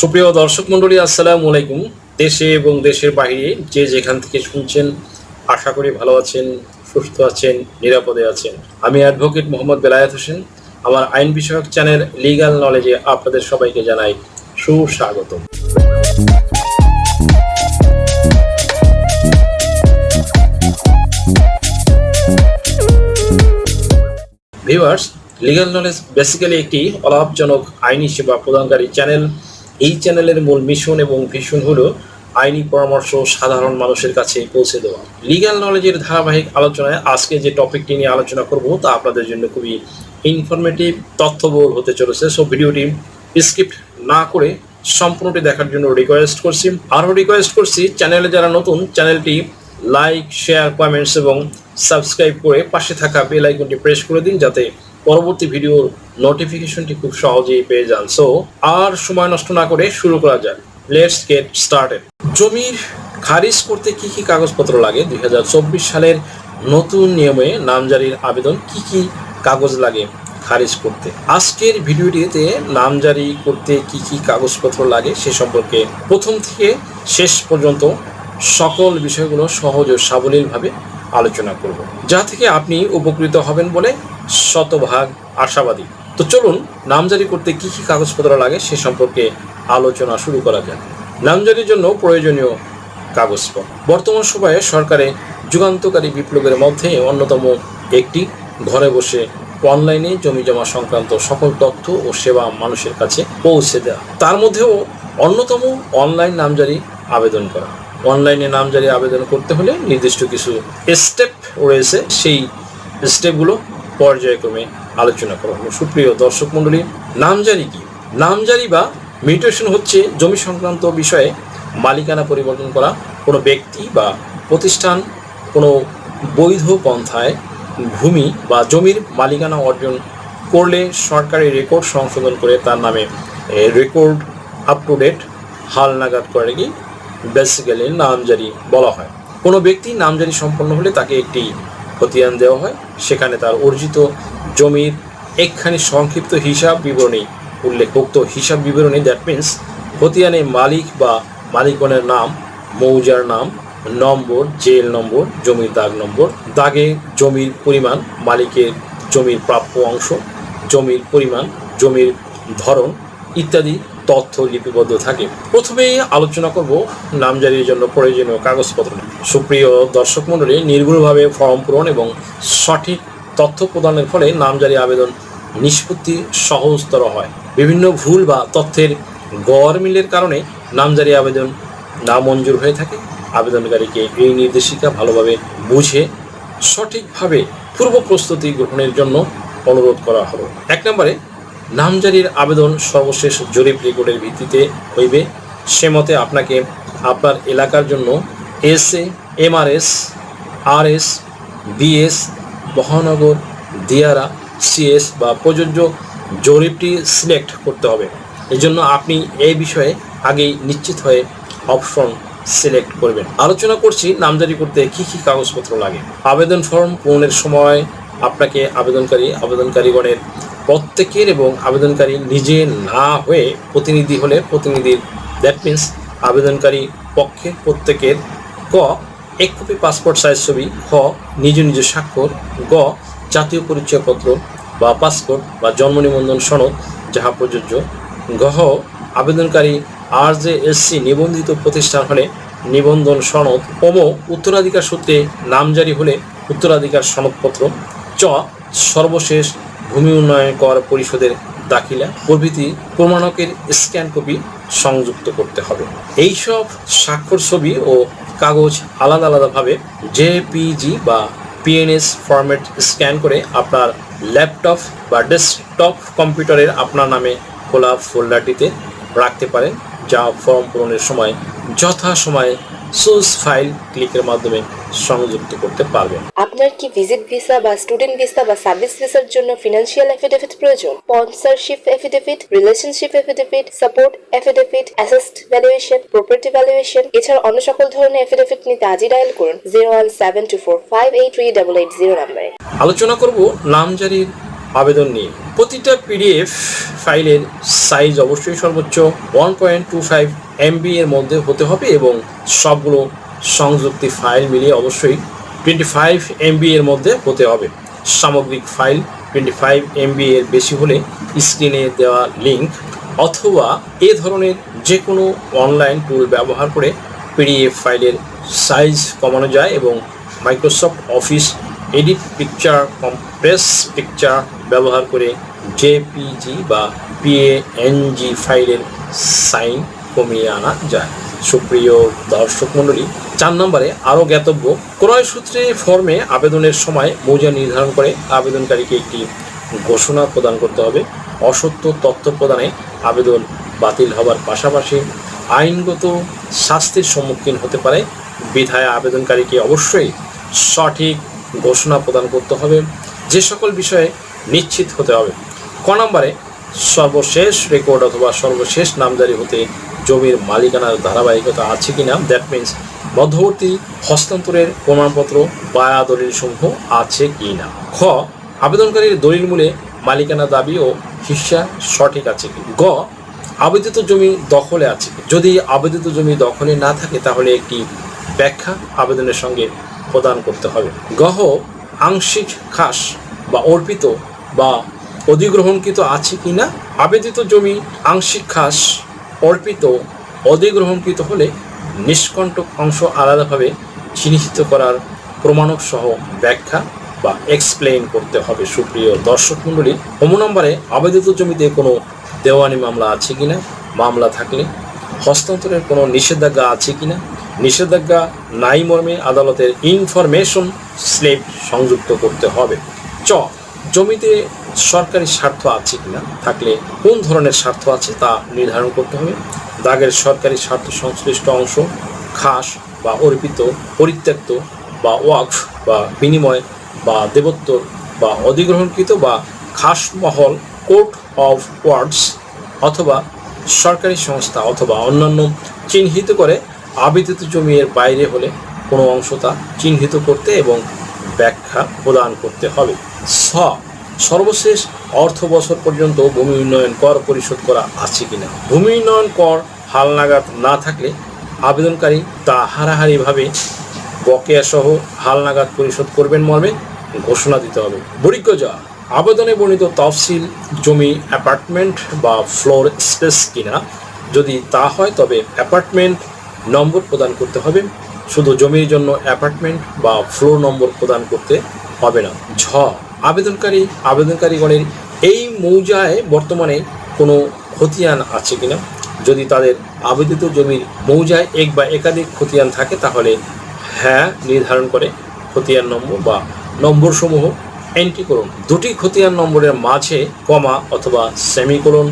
সুপ্রিয় দর্শক মন্ডলী আসসালামু আলাইকুম। দেশে এবং দেশের বাইরে যে যেখান থেকে শুনছেন, আশা করি ভালো আছেন, সুস্থ আছেন, নিরাপদে আছেন। আমি অ্যাডভোকেট মোহাম্মদ বেলায়েত হোসেন। আমার আইন বিষয়ক চ্যানেল লিগ্যাল নলেজে আপনাদের সবাইকে জানাই সুস্বাগত ভিউয়ার্স লিগ্যাল নলেজ বেসিক্যালি একটি অলাভজনক আইনি সেবা প্রদানকারী চ্যানেল। এই চ্যানেলের মূল মিশন এবং ভিশন হলো আইনি পরামর্শ সাধারণ মানুষের কাছে পৌঁছে দেওয়া। লিগ্যাল নলেজের ধারাবাহিক আলোচনায় আজকে যে টপিকটি নিয়ে আলোচনা করব তা আপনাদের জন্য খুবই ইনফরমেটিভ তথ্যবহুল হতে চলেছে। সো ভিডিওটি স্ক্রিপ্ট না করে সম্পূর্ণটি দেখার জন্য রিকোয়েস্ট করছি। আরও রিকোয়েস্ট করছি চ্যানেলে যারা নতুন চ্যানেলটি লাইক শেয়ার কমেন্টস এবং সাবস্ক্রাইব করে পাশে থাকা বেল আইকনটি প্রেস করে দিন যাতে পরবর্তী ভিডিওর নোটিফিকেশনটি খুব সহজেই পেয়ে যান। সো আর সময় নষ্ট না করে শুরু করা যাক। লেটস গেট স্টার্টেড জমির খারিজ করতে কি কি কাগজপত্র লাগে? দু হাজার চব্বিশ সালের নতুন নিয়মে নামজারির আবেদন কি কি কাগজ লাগে খারিজ করতে? আজকের ভিডিওটিতে নামজারি করতে কি কি কাগজপত্র লাগে সে সম্পর্কে প্রথম থেকে শেষ পর্যন্ত সকল বিষয়গুলো সহজ ও সাবলীলভাবে আলোচনা করব। যা থেকে আপনি উপকৃত হবেন বলে শতভাগ আশাবাদী। তো চলুন, নামজারি করতে কি কী কাগজপত্র লাগে সে সম্পর্কে আলোচনা শুরু করা যাক। নামজারির জন্য প্রয়োজনীয় কাগজপত্র। বর্তমান সময়ে সরকারে যুগান্তকারী বিপ্লবের মধ্যে অন্যতম একটি। ঘরে বসে অনলাইনে জমি জমা সংক্রান্ত সকল তথ্য ও সেবা মানুষের কাছে পৌঁছে দেওয়া। তার মধ্যেও অন্যতম অনলাইন নামজারি আবেদন করা। অনলাইনে নামজারি আবেদন করতে হলে নির্দিষ্ট কিছু স্টেপ রয়েছে। সেই স্টেপগুলো পর্যায়ক্রমে আলোচনা করা হলো। সুপ্রিয় দর্শক মণ্ডলী, নামজারি কি? নামজারি বা মিউটেশন হচ্ছে জমি সংক্রান্ত বিষয়ে মালিকানা পরিবর্তন করা। কোনো ব্যক্তি বা প্রতিষ্ঠান, কোনো বৈধ পন্থায় ভূমি বা জমির মালিকানা অর্জন করলে সরকারি রেকর্ড সংশোধন করে তার নামে রেকর্ড আপ টু ডেট হাল নাগাদ করে কি বেসিক্যালি নামজারি বলা হয়। কোনো ব্যক্তি নামজারি সম্পন্ন হলে তাকে একটি খতিয়ান দেওয়া হয়, সেখানে তার অর্জিত জমির একখানি সংক্ষিপ্ত হিসাব বিবরণী উল্লেখ উক্ত হিসাব বিবরণী দ্যাট মিন্স খতিয়ানে মালিক বা মালিকগণের নাম, মৌজার নাম, নম্বর, জেল নম্বর, জমির দাগ নম্বর, দাগে জমির পরিমাণ, মালিকের জমির প্রাপ্য অংশ, জমির পরিমাণ, জমির ধরন ইত্যাদি তথ্য লিপিবদ্ধ থাকে। প্রথমেই আলোচনা করব নামজারির জন্য প্রয়োজনীয় কাগজপত্র। সুপ্রিয় দর্শক মণ্ডলী, নির্ভুলভাবে ফর্ম পূরণ এবং সঠিক তথ্য প্রদানের ফলে নামজারি আবেদন নিষ্পত্তি সহজতর হয়। বিভিন্ন ভুল বা তথ্যের গড় মিলের কারণে নামজারি আবেদন নামঞ্জুর হয়ে থাকে। আবেদনকারীকে এই নির্দেশিকা ভালোভাবে বুঝে, সঠিকভাবে পূর্ব প্রস্তুতি গ্রহণের জন্য অনুরোধ করা হলো। এক নম্বরে নামজারির আবেদন সর্বশেষ জরিপ রেকর্ডের ভিত্তিতে হইবে। সে মতে আপনাকে আপনার এলাকার জন্য S A MRS R S BS, মহানগর, দিয়ারা, সিএস বা প্রযোজ্য জরিপটি সিলেক্ট করতে হবে। এজন্য আপনি এই বিষয়ে আগেই নিশ্চিত হয়ে অপশন সিলেক্ট করবেন। আলোচনা করছি নামজারি করতে কি কি কাগজপত্র লাগে। আবেদন ফর্ম পূরণের সময় আপনাকে আবেদনকারী, আবেদনকারীগণের প্রত্যেকের এবং আবেদনকারী নিজে না হয়ে প্রতিনিধি হলে প্রতিনিধির দ্যাট মিন্স আবেদনকারী পক্ষের প্রত্যেকের ক এক কপি পাসপোর্ট সাইজ ছবি, খ, নিজ নিজ স্বাক্ষর, গ, জাতীয় পরিচয়পত্র বা পাসপোর্ট বা জন্ম নিবন্ধন সনদ যাহা প্রযোজ্য গহ আবেদনকারী আর জে এসসি নিবন্ধিত প্রতিষ্ঠান হলে নিবন্ধন সনদ, ওম, উত্তরাধিকার সূত্রে নামজারি হলে উত্তরাধিকার সনদপত্র, চ, সর্বশেষ ভূমি উন্নয়ন কর পরিষদের দাখিলা প্রভৃতি প্রমাণকের স্ক্যান কপি সংযুক্ত করতে হবে। এইসব স্বাক্ষর ছবি ও কাগজ আলাদা আলাদাভাবে জেপিজি বা পিএনএস ফরম্যাট স্ক্যান করে আপনার ল্যাপটপ বা ডেস্কটপ কম্পিউটারের আপনার নামে খোলা ফোল্ডারটিতে রাখতে পারেন, যা ফর্ম পূরণের সময় যথাসময়ে সুজ ফাইল ক্লিকের মাধ্যমে সংযুক্ত করতে পারবেন। আপনার কি ভিজিট ভিসা বা স্টুডেন্ট ভিসা বা সার্ভিস ভিসার জন্য ফিনান্সিয়াল এফিডেভিট প্রয়োজন? Sponsorship affidavit relationship affidavit support affidavit asset valuation property valuation এছাড়া অন্য সকল ধরনের এফিডেভিট নিতে আজই ডায়াল করুন। Zero one seven two four five eight three double eight zero নাম্বারে আলোচনা করব নামজারির আবেদন নিয়ে। প্রতিটা পিডিএফ ফাইলের সাইজ অবশ্যই সর্বোচ্চ one point two five MB এর মধ্যে হতে হবে এবং সবগুলো সংযুক্তি ফাইল মিলিয়ে অবশ্যই টোয়েন্টি ফাইভ এমবি এর মধ্যে হতে হবে। সামগ্রিক ফাইল টোয়েন্টি ফাইভ এমবি এর বেশি হলে স্ক্রিনে দেওয়া লিঙ্ক অথবা এ ধরনের যে কোনো অনলাইন টুল ব্যবহার করে পিডিএফ ফাইলের সাইজ কমানো যায় এবং Microsoft office edit picture compress picture ব্যবহার করে জেপিজি বা পিএনজি ফাইলের সাইন কমিয়ে আনা যায়। সুপ্রিয় দর্শক মণ্ডলী, চার নম্বরে আরও জ্ঞাতব্য, ক্রয় সূত্রে ফর্মে আবেদনের সময় মৌজা নির্ধারণ করে আবেদনকারীকে একটি ঘোষণা প্রদান করতে হবে। অসত্য তথ্য প্রদানে আবেদন বাতিল হবার পাশাপাশি আইনগত শাস্তির সম্মুখীন হতে পারে। বিধায় আবেদনকারীকে অবশ্যই সঠিক ঘোষণা প্রদান করতে হবে। যে সকল বিষয়ে নিশ্চিত হতে হবে। ক নম্বরে, সর্বশেষ রেকর্ড অথবা সর্বশেষ নামজারি হতে জমির মালিকানার ধারাবাহিকতা আছে কি না দ্যাট মিন্স মধ্যবর্তী হস্তান্তরের প্রমাণপত্র বায়া দলিল সমূহ আছে কি না খ, আবেদনকারীর দলিল মূলে মালিকানা দাবি ও হিস্সা সঠিক আছে কি গ, আবেদিত জমি দখলে আছে যদি আবেদিত জমি দখলে না থাকে, তাহলে একটি ব্যাখ্যা আবেদনের সঙ্গে প্রদান করতে হবে। গহ আংশিক খাস বা অর্পিত বা অধিগ্রহণকৃত আছে কি না? আবেদিত জমি, আংশিক খাস অর্পিত অধিগ্রহণকৃত হলে নিষ্কণ্টক অংশ আলাদাভাবে চিহ্নিত করার প্রমাণক সহ ব্যাখ্যা বা এক্সপ্লেইন করতে হবে। সুপ্রিয় দর্শক মণ্ডলী হোম নম্বরে আবেদিত জমিতে কোনো দেওয়ানি মামলা আছে কি না? মামলা থাকলে হস্তান্তরের কোনো নিষেধাজ্ঞা আছে কিনা নিষেধাজ্ঞা নাই মর্মে আদালতের ইনফরমেশন স্লিপ সংযুক্ত করতে হবে। চ জমিতে সরকারি স্বার্থ আছে কিনা, থাকলে কোন ধরনের স্বার্থ আছে তা নির্ধারণ করতে হবে। দাগের সরকারি স্বার্থ সংশ্লিষ্ট অংশ, খাস বা অর্পিত, পরিত্যক্ত বা ওয়াকফ বা বিনিময় বা দেবত্বর বা অধিগ্রহণকৃত বা খাস মহল, কোর্ট অফ ওয়ার্ডস অথবা সরকারি সংস্থা অথবা অন্যান্য চিহ্নিত করে আবেদিত জমির বাইরে হলে কোনো অংশ তা চিহ্নিত করতে এবং ব্যাখ্যা প্রদান করতে হবে। স, সর্বশেষ অর্থ বছর পর্যন্ত ভূমি উন্নয়ন কর পরিশোধ করা আছে কিনা? ভূমি উন্নয়ন কর হালনাগাদ না থাকলে আবেদনকারী তা হারাহারিভাবে বকেয়া সহ হালনাগাদ পরিশোধ করবেন মর্মে ঘোষণা দিতে হবে। বরিজ্ঞজা আবেদনে বর্ণিত তফসিল, জমি, অ্যাপার্টমেন্ট বা ফ্লোর স্পেস কিনা? যদি তা হয়, তবে অ্যাপার্টমেন্ট নম্বর প্রদান করতে হবে। শুধু জমির জন্য অ্যাপার্টমেন্ট বা ফ্লোর নম্বর প্রদান করতে হবে না। ঝ আবেদনকারী, আবেদনকারীগণের এই মৌজায় বর্তমানে কোনো খতিয়ান আছে কিনা? যদি তাদের আবেদিত জমির মৌজায় এক বা একাধিক খতিয়ান থাকে, তাহলে হ্যাঁ নির্ধারণ করে খতিয়ান নম্বর বা নম্বরসমূহ এন্ট্রি করুন। দুটি খতিয়ান নম্বরের মাঝে কমা অথবা সেমিকোলন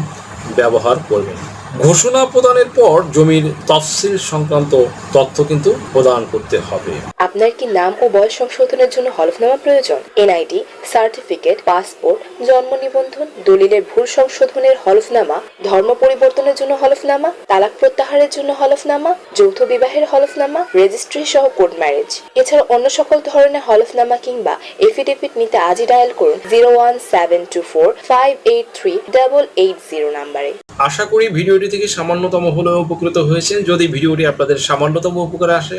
ব্যবহার করবেন। ঘোষণা প্রদানের পর জমির তফসিল সংক্রান্ত তথ্য কিন্তু প্রদান করতে হবে। আপনার কি নাম ও বয়স সংশোধনের জন্য হলফনামা প্রয়োজন? এনআইডি, সার্টিফিকেট, পাসপোর্ট, জন্ম নিবন্ধন, দলিলের ভুল সংশোধনের হলফনামা, ধর্ম পরিবর্তনের জন্য হলফনামা, তালাক প্রত্যাহারের জন্য হলফনামা, যৌথ বিবাহের হলফনামা রেজিস্ট্রি সহ কোর্ট ম্যারেজ এছাড়া অন্য সকল ধরনের হলফনামা কিংবা এফিডেভিট নিতে আজই ডায়াল করুন zero one seven two four five eight three double eight zero নাম্বারে। আশা করি ভিডিওটি থেকে সামান্যতম হলেও উপকৃত হয়েছেন। যদি ভিডিওটি আপনাদের সামান্যতম উপকার আসে